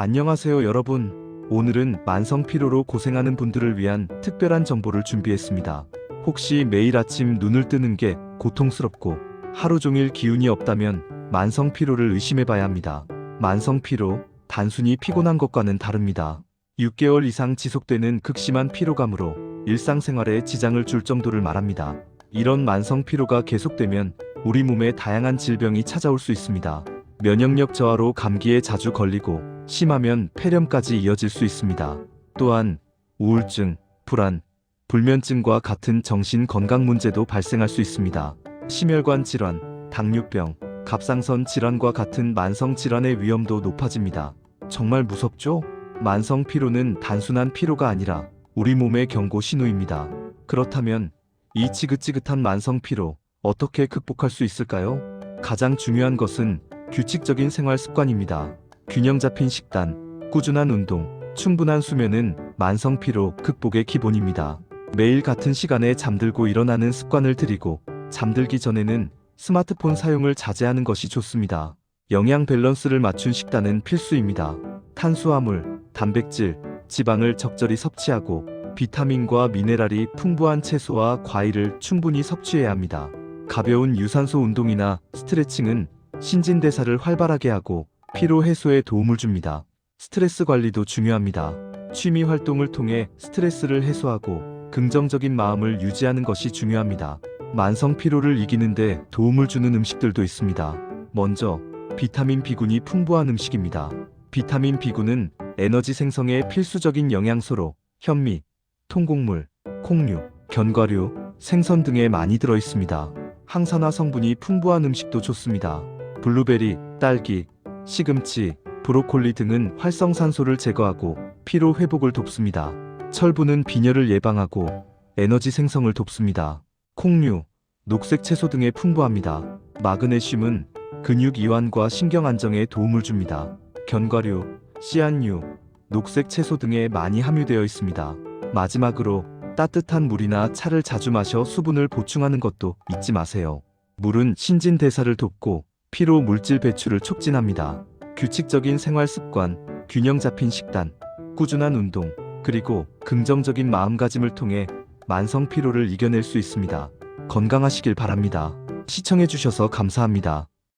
안녕하세요 여러분. 오늘은 만성 피로로 고생하는 분들을 위한 특별한 정보를 준비했습니다. 혹시 매일 아침 눈을 뜨는 게 고통스럽고 하루 종일 기운이 없다면 만성 피로를 의심해 봐야 합니다. 만성 피로, 단순히 피곤한 것과는 다릅니다. 6개월 이상 지속되는 극심한 피로감으로 일상생활에 지장을 줄 정도를 말합니다. 이런 만성 피로가 계속되면 우리 몸에 다양한 질병이 찾아올 수 있습니다. 면역력 저하로 감기에 자주 걸리고 심하면 폐렴까지 이어질 수 있습니다. 또한 우울증, 불안, 불면증과 같은 정신 건강 문제도 발생할 수 있습니다. 심혈관 질환, 당뇨병, 갑상선 질환과 같은 만성 질환의 위험도 높아집니다. 정말 무섭죠? 만성 피로는 단순한 피로가 아니라 우리 몸의 경고 신호입니다. 그렇다면 이 지긋지긋한 만성 피로 어떻게 극복할 수 있을까요? 가장 중요한 것은 규칙적인 생활 습관입니다. 균형 잡힌 식단, 꾸준한 운동, 충분한 수면은 만성 피로 극복의 기본입니다. 매일 같은 시간에 잠들고 일어나는 습관을 들이고 잠들기 전에는 스마트폰 사용을 자제하는 것이 좋습니다. 영양 밸런스를 맞춘 식단은 필수입니다. 탄수화물, 단백질, 지방을 적절히 섭취하고 비타민과 미네랄이 풍부한 채소와 과일을 충분히 섭취해야 합니다. 가벼운 유산소 운동이나 스트레칭은 신진대사를 활발하게 하고 피로 해소에 도움을 줍니다. 스트레스 관리도 중요합니다. 취미 활동을 통해 스트레스를 해소하고 긍정적인 마음을 유지하는 것이 중요합니다. 만성 피로를 이기는데 도움을 주는 음식들도 있습니다. 먼저 비타민 B군이 풍부한 음식입니다. 비타민 B군은 에너지 생성에 필수적인 영양소로 현미, 통곡물, 콩류, 견과류, 생선 등에 많이 들어 있습니다. 항산화 성분이 풍부한 음식도 좋습니다. 블루베리, 딸기, 시금치, 브로콜리 등은 활성산소를 제거하고 피로 회복을 돕습니다. 철분은 빈혈을 예방하고 에너지 생성을 돕습니다. 콩류, 녹색 채소 등에 풍부합니다. 마그네슘은 근육 이완과 신경 안정에 도움을 줍니다. 견과류, 씨앗류, 녹색 채소 등에 많이 함유되어 있습니다. 마지막으로 따뜻한 물이나 차를 자주 마셔 수분을 보충하는 것도 잊지 마세요. 물은 신진대사를 돕고 피로 물질 배출을 촉진합니다. 규칙적인 생활 습관, 균형 잡힌 식단, 꾸준한 운동, 그리고 긍정적인 마음가짐을 통해 만성 피로를 이겨낼 수 있습니다. 건강하시길 바랍니다. 시청해주셔서 감사합니다.